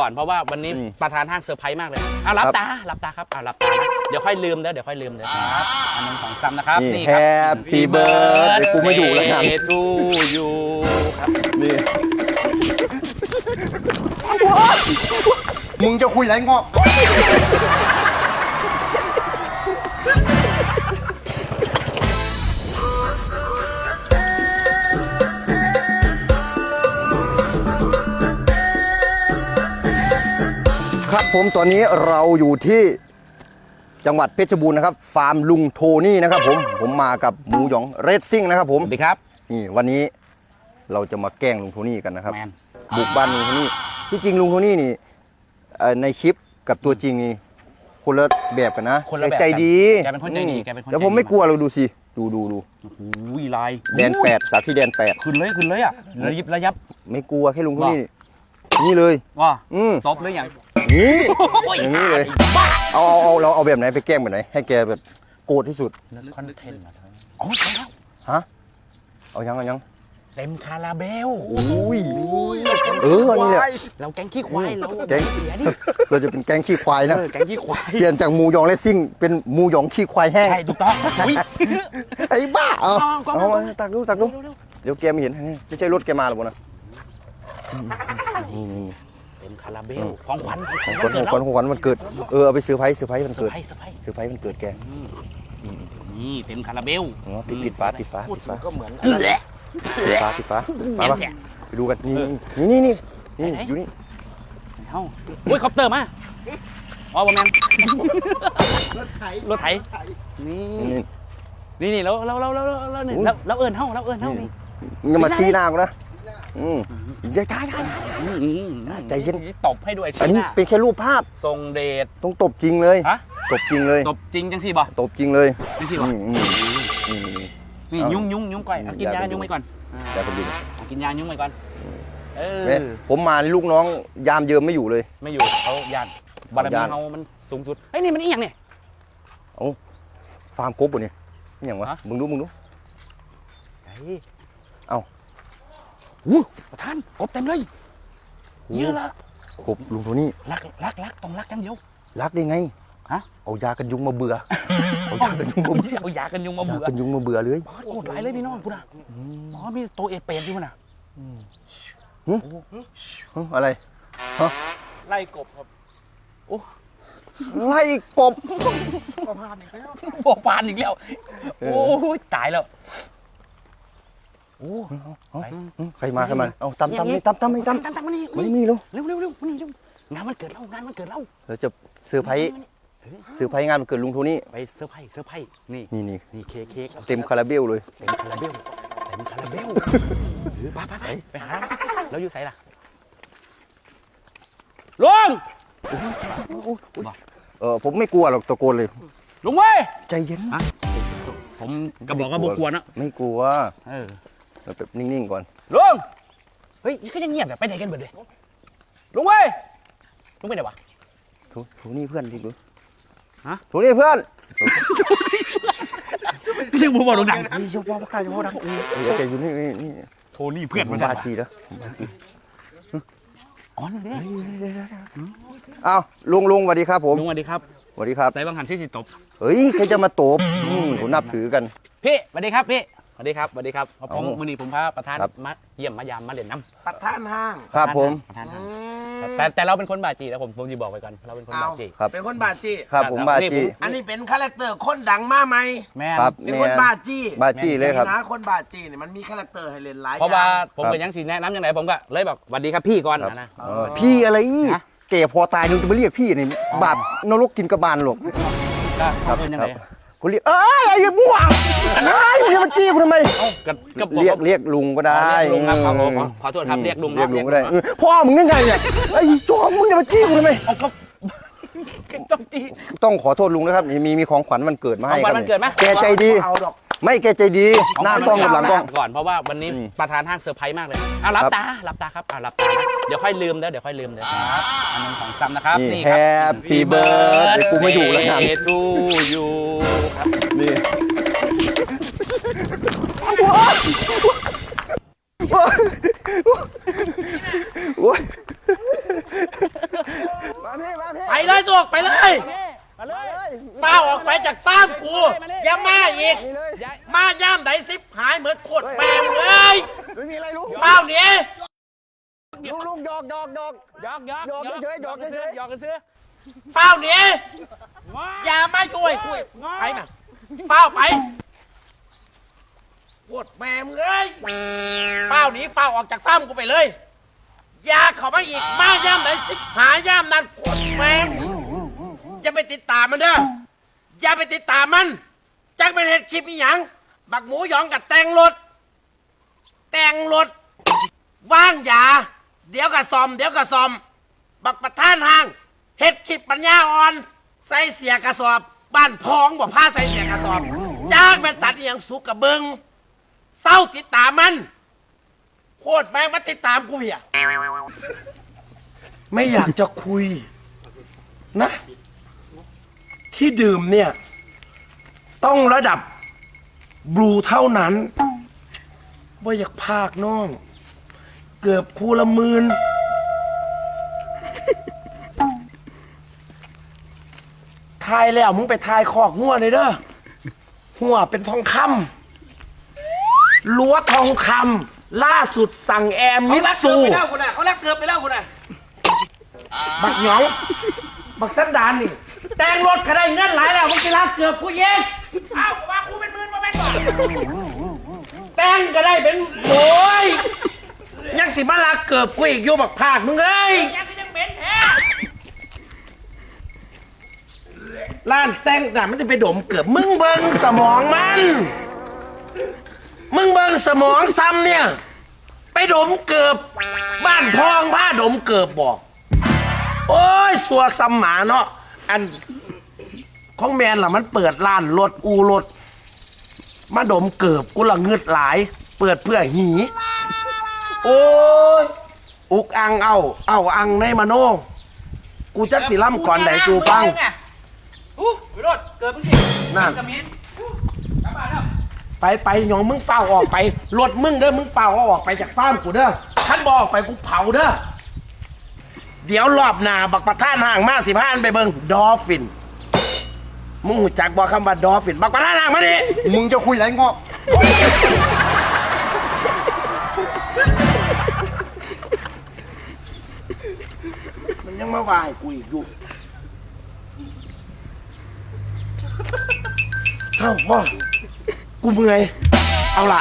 ก่อนเพราะว่าวันนี้อืมประธานห้างเซอร์ไพรส์มากเลยเอารับครับตารับตาครับเอารับตานะเดี๋ยวค่อยลืมเด้อเดี๋ยวค่อยลืมเด้อครับอันหนึงสองสามนะครับนี่นี่ครับ Happy birthday กูไม่อยู่แล้วกันทูยูครับนี่มึงจะคุยไรงอก ครับผมตอนนี้เราอยู่ที่จังหวัดเพชรบูรณ์นะครับ ฟาร์มลุงโทนี่นะครับผมผมมากับหมูหยองเรดซิ่งนะครับ ผมสวัสดีครับนี่วันนี้เราจะมาแกล้งลุงโทนี่กันนะครับแมนบุกบ้านลุงโทนี่ที่จริงลุงโทนี่นี่เอ่อในคลิปกับตัวจริงนี่คนละแบบกันนะคนละแบบใจดีแกเป็นคนใจดีอืมแกเป็นคนแต่ผมใจดีไม่กลัวเราดูสิดูดูดูโอ้โหลายแดนแปดสาธิตแดนแปดขึ้นเลยขึ้นเลยอะระยิบระยับไม่กลัวแค่ลุงโทนี่นี่เลยว่าอืมตบหรือยัง นี่โอ้อย่างนี้เลยเอาเอาเอาเราเอาแบบไหนไปแกล้งแบบไหน ให้แกแบบโกรธที่สุดคอนเทนต์มาเถอะโอ้ยแล้วฮะเอายังเอายังเต็มคาราเบลอุ้ยเออนี่แหละเราแก๊งขี้ควายเราแก๊งเสียดิเราจะเป็นแก๊งขี้ควายนะเออแก๊งขี้ควายเปลี่ยนจากหมูหยองเลสซิ่งเป็นหมูหยองขี้ควายแห้งใช่ถูกต้องอุ๊ยไอ้บ้าเอาเอากล้องเอากล้องเอาตักดูตักดูเร็วเดี๋ยวแกไม่เห็นนี่ไม่ใช่รถแกมาหรอกนะนี่นี่ๆ เต็มคาราเบลของขวัญของขขวัวัญญวันของขวัญเกิดของขวัญมันเกิดเออเอาไปเซอร์ไพรส์เซอร์ไพรส์เรามันเซอเกิร์ดไพรส์เซอร์ไพรส์เซอร์ไพรส์มันเกิดแกนี่เต็มคาราเบลอ๋อปิดปิดฟ้าปิดฟ้าปิดฟ้าก็เหมือนปิดฟ้าปิดฟ้ามาปะไปดูกันนี่นี่นี่นี่นี่อยู่นี่เอ้าอุ้ยคอปเตอร์มาอ๋อบอแมนรถไถรถไถนี่นี่นี่นี่แล้วแล้วแล้วแล้วแล้วนี่อุ๊ยแล้วแล้วเอิญเฮ้าแล้วเอิญเฮ้านี่มึงอย่ามาชี้หน้ากูนะ อืมอย่าช้าช้าอืมอืมอืมใจเย็น ตบให้ด้วยอันนี้หาเป็นแค่รูปภาพทรงเดช ต้องตบจริงเลยฮะ ตบจริงเลยตบจริงจังสิบ่ตบจริงเลยจังสิอืบ่มอืมอืม นี่เอายุ่งยุ่งยุ่งก่อนเอากินยาอย่าไป ยุ่งไปก่อนอ่าอย่าไปดึงเอากินยายุ่งไปก่อนเออเนี่ยผมมานี่ลูกน้องยามเยิมไม่อยู่เลย ไม่อยู่เขาญาติบารมีญาติเขามันสูงสุดเฮ้ยนี่มันอีหยังเนี่ยฟาร์มกบปุ่นี่นี่อย่างวะฮะ มึงดูมึงดูเฮ้ยเอ้า อู้ประธานกบเต็มเลยเยอะละกบลุงโทนี่รักรักรักต้องรักกันเดียวรักได้ไงฮะเอายากันยุงมาเบื่อเอายากันยุงมาเบื่อเอายากันยุงมาเอายาเบื่อกันยุงมาเบื่อเลยโคตรหลายเลยพี่น้องพูดนะอ๋อมีตัวเอเปนอยู่น่ะหึอะไรไล่กบครับไล่กบประพานอีกแล้วบอกปานอีกแล้วเออโอ้ยตายแล้ว โอ้ใครมาใครมาเอาตำตำนี่ตำตำนี่ตำตั้งตั้งมานี่มานี่นี่ลูกเร็วเร็วเร็วมานี่เร็วงานมันเกิดเรางานมันเกิดเราเราจะเซอร์ไพรส์เซอร์ไพรส์งานวันเกิดลุงโทนี่ไปเซอร์ไพรส์เซอร์ไพรส์นี่นี่นี่นี่เค้กเค้กเต็มคาราเบลเลยเต็มคาราเบลเต็มคาราเบลเออไปไปไปไปหาแล้วอยู่ไสล่ะลุงเออผมไม่กลัวหรอกตะโกนเลยลุงเว้ยใจเย็นผมก็บอกว่าบกวนนะไม่กลัวเออ เราแบบนิ่งๆก่อน ลุง เฮ้ยนี่ก็ยังเงียบแบบไปไหนกันเบิดเลยลุงเว้ย ลุงไปไหนวะโทโทนี่เพื่อนดิกูฮะโทนี่เพื่อนไม่ใช่ผมบอกลุงดังนี่ยกว่าใครจะพูดดังเดี๋ยวแกอยู่นี่นี่นี่โทนี่เพื่อนผมัมนบาชีแล้วอ๋อนี่เนี่ยอ้าวลุงลุงสวัสดีครับผมลุงสวัสดีครับสวัสดีครับ ใส่บางหันชื่อสิตบ เฮ้ยใครจะมาตบอืมผมนับถือกัน พี่สวัสดีครับพี่ส วัสดีครับสวัสดีครับผมเอามือนี้ผมพาประธานครับ มาเยี่ยมมายามมาเล่นน้ำปัดท่านห้างครับผม ประธานอืห้างมแต่แต่เราเป็นคนบาจีนะผมผมจะบอกไปก่อนเราเป็นคนเอาบาจี ครับ เป็นคนบาจี้ครับผมบาจี อันนี้เป็นคาแรคเตอร์คนดังมาไหม แม่ครับ เป็นเนี่คนยบาจี้บาจีเลยครับ นะคนบาจี้เนี่ยมันมีคาแรคเตอร์ให้เล่นหลายเพราะว่าอย่ง ผมครับเป็นยังสีแนะนำยังไงผมก็เลยบอกสวัสดีครับพี่ก่อนครับนะ เออพี่อะไรอีกฮะ แก่พอตายนึงจะมาเรียกพี่นี่บาปนรกกินกระบาลหรอก ก็ครับเป็นยังคไงรับ กูเรียกเอ้ยไอ้มั่วเอ้ยมึงจะมาจี้กูทำไมเอ้าก็ก็บอกเรียกว่าเรียกลุงก็ได้อ๋อเรียกลุงครับครับผมขอขอโทษครับเรียกลุงเรียกเนอะลุงก็ได้เรียกลุงเออพ่อมึงยังไงเนี่ยไอ้จอมมึงจะมาจี้กูทำไม เอาก็ต้องจี ต้องขอโทษลุงนะครับมีมีมีของขวัญวันเกิดมาให้ของขวัญวันเกิดไหม แกใจดี เอาดอก ไม่แกใจดี หน้ากล้องกับหลังกล้อง ก่อนเพราะว่าวันนี้อืมประธานห้างเซอร์ไพรส์มากเลยเอารับครับตารับตาครับเอารับตานะเดี๋ยวค่อยลืมเด้อเดี๋ยวค่อยลืมเด้อครับอันหนึงสองสามนะครับนี่นี่ครับ Happy birthday กูไม่อยู่แล้วกันทูยูครับนี่โอ้ยมาพี่มาพี่ไปเลยสุกไปเลยมาเลยฟ้าออกไปจากฟาร์มกูอย่ามาอีก นี่เลยย้าย มาย่ามไหนสิบหายเหมือนโคตรแปลงเลยไม่มีอะไรลุงเฝ้าหนี้ลุงลุงหยอกหยอกหยอกหยอกหยอกหยอกเฉยๆหยอกเฉยๆหยอกกันซื้อเฝ้าหนี้ง้ออย่ามาช่วยกูอีกไปนะเฝ้าไปโคตรแม่มึงเลยเฝ้าหนีเฝ้าออกจากฟาร์มกูไปเลยอย่าเข้ามาอีกมาย่ามไหนสิบหายย่ามนั้นโคตรแม่มึงอย่าไปติดตามมันเด้ออย่าไปติดตามมันจักเป็นเหตุคลิปอีหยัง บักหมูหยองกับแต่งรถ แต่งรถ ว่างยา เดี๋ยวก็ซ่อม เดี๋ยวก็ซ่อม บักประท่านห้างเฮ็ดคลิปปัญญาอ่อน ใส่เสียกระสอบ บ้านพองบ่ผ้าใส่เสียกระสอบจ้างแม่นตัดอหย่างสุกกระเบิงเศร้าติดตามมัน โคตรแม่งมาติดตามกูเพียไม่อยากจะคุย นะ ที่ดื่มเนี่ย ต้องระดับ บลูเท่านั้นว่าอยากพากน้อง เกือบคูละหมื่นทายแล้วมึงไปทายคอกงัวเลยเด้อหัวเป็นทองคำรั้วทองคำล่าสุดสั่งแอร์มิเขาตรักเกืซูอบไปแล้วกูน่ะเขารักเกือบไปแล้วกูน่ะบักหยอง บักสันดานนี่ แต่งรถก็ได้เงินหลายแล้วมึงจะรักเกือบกูเย็นอ้าวกูว่ากู แต่งก็ได้เป็นโอ้ยยังสิมาลักเกือบกูอีกอยู่บักภาคมึงเอ้ยยังก็ยังเป็นแท้ร้านแต่งน่ะมันจะไปดมเกือบมึงเบิงสมองมัน มึงเบิงสมองซ้ำเนี่ย ไปดมเกือบบ้านพองผ้าดมเกือบบอก โอ้ยสัวซ้ำหมาเนาะอันของแมนล่ะมันเปิดร้านรถอูรถ มาดมเกือบกูละเงืดหลาย เปิดเพื่อหี โอ้ย อุกอังเอา เอาอังในมโน กูจักสิล่ำก่อนไหนสูฟัง อู้วิโรดเกิดมึงสินั่น กระเมียนอู้กลับบ้านแล้วไปไปหยองมึงเฝ้าออกไปรถมึงเด้อมึงเฝ้าเอาออกไปจากฟาร์มกูเด้อท่านบออกไปกูเผาเด้อเดี๋ยวรอบหน้าบักประท่านห่างมาสิพานไปเบิงดอฟฟิน มึงหูจักบอกคำว่าดอฟฟินบักประท่านห่างมาดิมึงจะคุยไรงอกมันยังมาไหวายกูอีกอยู่เศร้าพ่อกูเมื่อยเอาละ